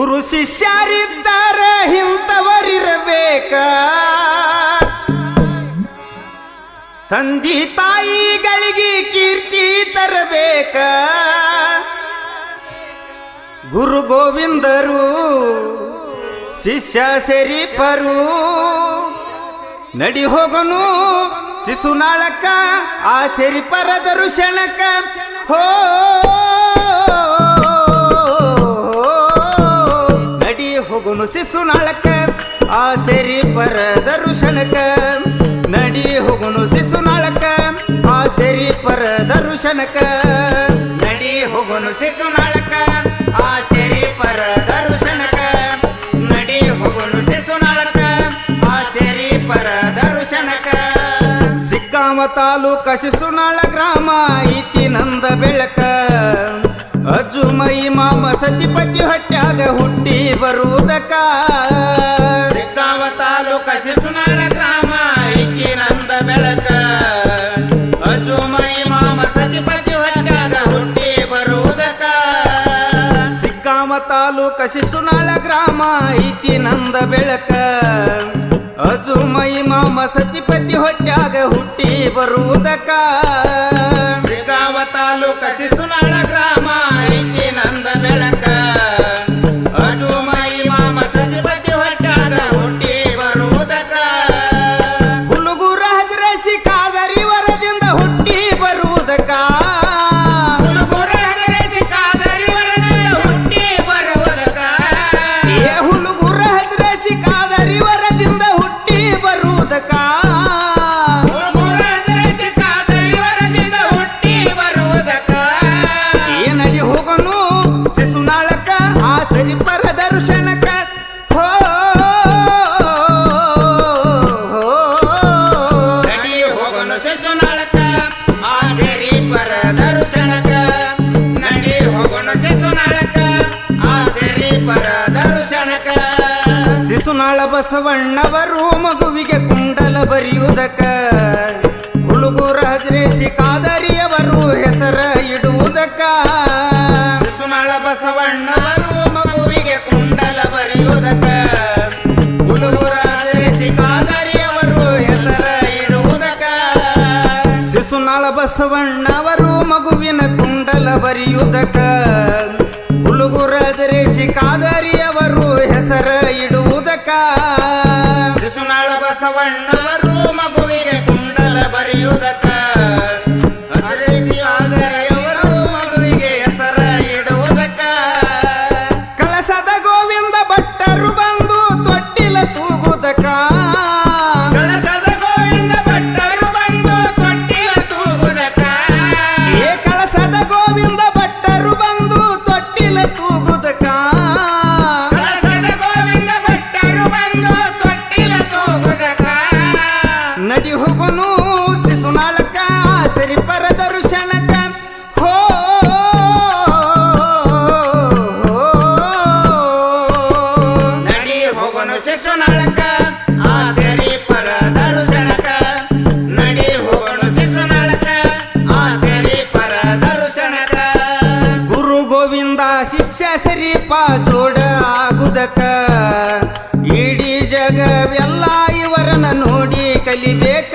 ಗುರು ಶಿಷ್ಯರಿದ್ದಾರೆ, ಇಂಥವರಿರಬೇಕ? ತಂದಿ ತಾಯಿಗಳಿಗೆ ಕೀರ್ತಿ ತರಬೇಕ? ಗುರು ಗೋವಿಂದರು ಶಿಷ್ಯ ಶರೀಫರು ನಡಿ ಹೋಗನು ಶಿಶುನಾಳಕ್ಕ ಆ ಶರೀಫರ ದರ್ಶನಕ್ಕ ಹೋ ನಡಿ ನಾಳಕ ಆ ಆ ಪರದ ಋಷಣಕ ನಡಿ ಹೋಗುನು ಸಿಸು ನಾಳಕ ಆ ಸೇರಿ ಪರಧರುಶನಕ ನಡಿ ಹೋಗುನು ಸಿಸು ನಾಳಕ ಆ ಸೇರಿ ಪರಧರುಶನಕ ನಡಿ ಹೋಗುನು ಸಿಸು ನಾಳಕ ಆ ಸೇರಿ ಪರದರುಷಣಕ ಸಿಕ್ಕಾಮ ತಾಲೂಕ ಶಿಶುನಾಳ ಗ್ರಾಮ ಐತಿ ನಂದ ಬೆಳಕ. ಅಜ್ಜುಮೈ ಮಾಮ ಸತಿಪತಿ ಹೊಟ್ಟ್ಯಾಗ ಹುಟ್ಟಿ ಬರುವುದಕ್ಕ. ಸಿದ್ದಾವ ತಾಲೂಕ ಶಿಶುನಾಳ ಗ್ರಾಮ ಐತಿ ನಂದ ಬೆಳಕ ಅಜುಮೈ ಮಾಮ ಸತಿಪತಿ ಹೊಟ್ಟ್ಯಾಗ ಹುಟ್ಟಿ ಬರುವುದಕ್ಕ. ಸಿಕ್ಕಾಮ ತಾಲೂಕ ಶಿಶುನಾಳ ಗ್ರಾಮ ಐತಿ ನಂದ ಬೆಳಕ ಅಜುಮೈ ಮಾಮ ಸತಿಪತಿ ಹೊಟ್ಟ್ಯಾಗ ಹುಟ್ಟಿ ಬರುವುದಕ್ಕ. ಬಸವಣ್ಣವರು ಮಗುವಿಗೆ ಕುಂಡಲ ಬರೆಯುವುದಕ್ಕ. ಹುಡುಗರ ಹದ್ರೇಸಿ ಕಾದರಿಯವರು ಹೆಸರ ಇಡುವುದಕ್ಕ. ಸುನಾಳ ಬಸವಣ್ಣವರು ಮಗುವಿಗೆ ಕುಂಡಲ ಬರೆಯುವುದಕ್ಕ. ಹುಡುಗರ ಹದ್ರೇಸಿ ಕಾದರಿಯವರು ಹೆಸರ ಇಡುವುದಕ್ಕ. ಶಿಶುನಾಳ ಬಸವಣ್ಣವರು ಮಗುವಿನ ಕುಂಡಲ ಬರೆಯುವುದಕ್ಕ. ಬಸವಣ್ಣವರು ಮಗುವಿಗೆ ಸರಿಪ ಜೋಡ ಆಗುದಕ. ಇಡೀ ಜಗವೆಲ್ಲ ಇವರನ್ನ ನೋಡಿ ಕಲಿಬೇಕ.